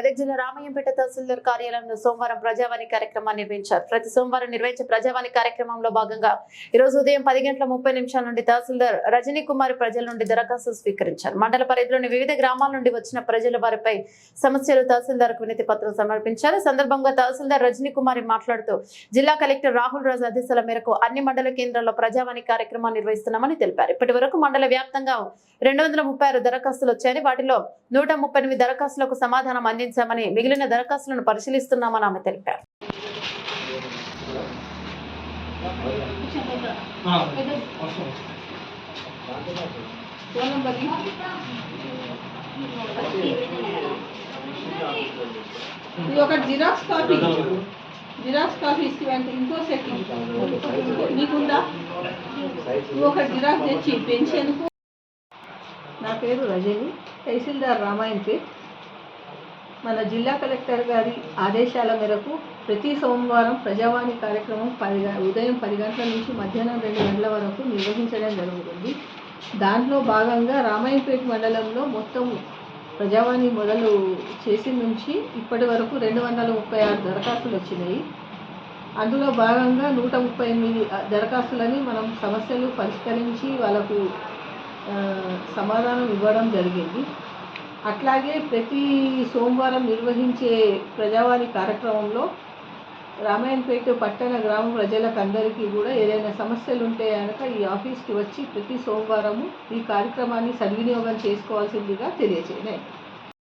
మెదక్ జిల్లా రామయ్యంపేట తహసీల్దార్ కార్యాలయంలో సోమవారం ప్రజావాణి కార్యక్రమాన్ని నిర్వహించారు. ప్రతి సోమవారం నిర్వహించే ప్రజావాణి కార్యక్రమంలో భాగంగా ఈ రోజు ఉదయం పది గంటల ముప్పై నిమిషాల నుండి తహసీల్దార్ రజనీ కుమార్ ప్రజల నుండి దరఖాస్తు స్వీకరించారు. మండల పరిధిలోని వివిధ గ్రామాల నుండి వచ్చిన ప్రజల వారిపై సమస్యలు తహసీల్దార్ వినతి పత్రం సమర్పించారు సందర్భంగా తహసీల్దార్ రజనీ కుమారి మాట్లాడుతూ జిల్లా కలెక్టర్ రాహుల్ రాజు ఆదేశాల మేరకు అన్ని మండల కేంద్రాల్లో ప్రజావాణి కార్యక్రమాన్ని నిర్వహిస్తున్నామని తెలిపారు. ఇప్పటి వరకు మండల వ్యాప్తంగా రెండు వందల ముప్పై ఆరు దరఖాస్తులు వచ్చాయని వాటిలో నూట ముప్పై ఎనిమిది దరఖాస్తులకు సమాధానం అందించారు అందించామని మిగిలిన దరఖాస్తులను పరిశీలిస్తున్నామని ఆమె తెలిపారు. ఇది ఒక జిరాక్స్ కాపీ జిరాక్స్ కాపీ ఇస్తే ఇంకో సెట్ నీకుందా? నువ్వు ఒక జిరాక్స్ తెచ్చి పెన్షన్కు నా పేరు రజని తహసీల్దార్ రామాయణ పేరు. మన జిల్లా కలెక్టర్ గారి ఆదేశాల మేరకు ప్రతి సోమవారం ప్రజావాణి కార్యక్రమం పది ఉదయం పది గంటల నుంచి మధ్యాహ్నం రెండు గంటల వరకు నిర్వహించడం జరుగుతుంది. దాంట్లో భాగంగా రామాయణపేట మండలంలో మొత్తం ప్రజావాణి మొదలు చేసి నుంచి ఇప్పటి వరకు రెండు వందల ముప్పై ఆరు దరఖాస్తులు వచ్చినాయి. అందులో భాగంగా నూట ముప్పై ఎనిమిది దరఖాస్తులని మనం సమస్యలు పరిష్కరించి వాళ్ళకు సమాధానం ఇవ్వడం జరిగింది. అట్లాగే ప్రతి సోమవారం నిర్వహించే ప్రజావాణి కార్యక్రమంలో రామాయణపేట పట్టణ గ్రామ ప్రజలకు అందరికీ కూడా ఏదైనా సమస్యలు ఉంటే కనుక ఈ ఆఫీస్కి వచ్చి ప్రతి సోమవారము ఈ కార్యక్రమాన్ని సద్వినియోగం చేసుకోవాల్సిందిగా తెలియచేయనే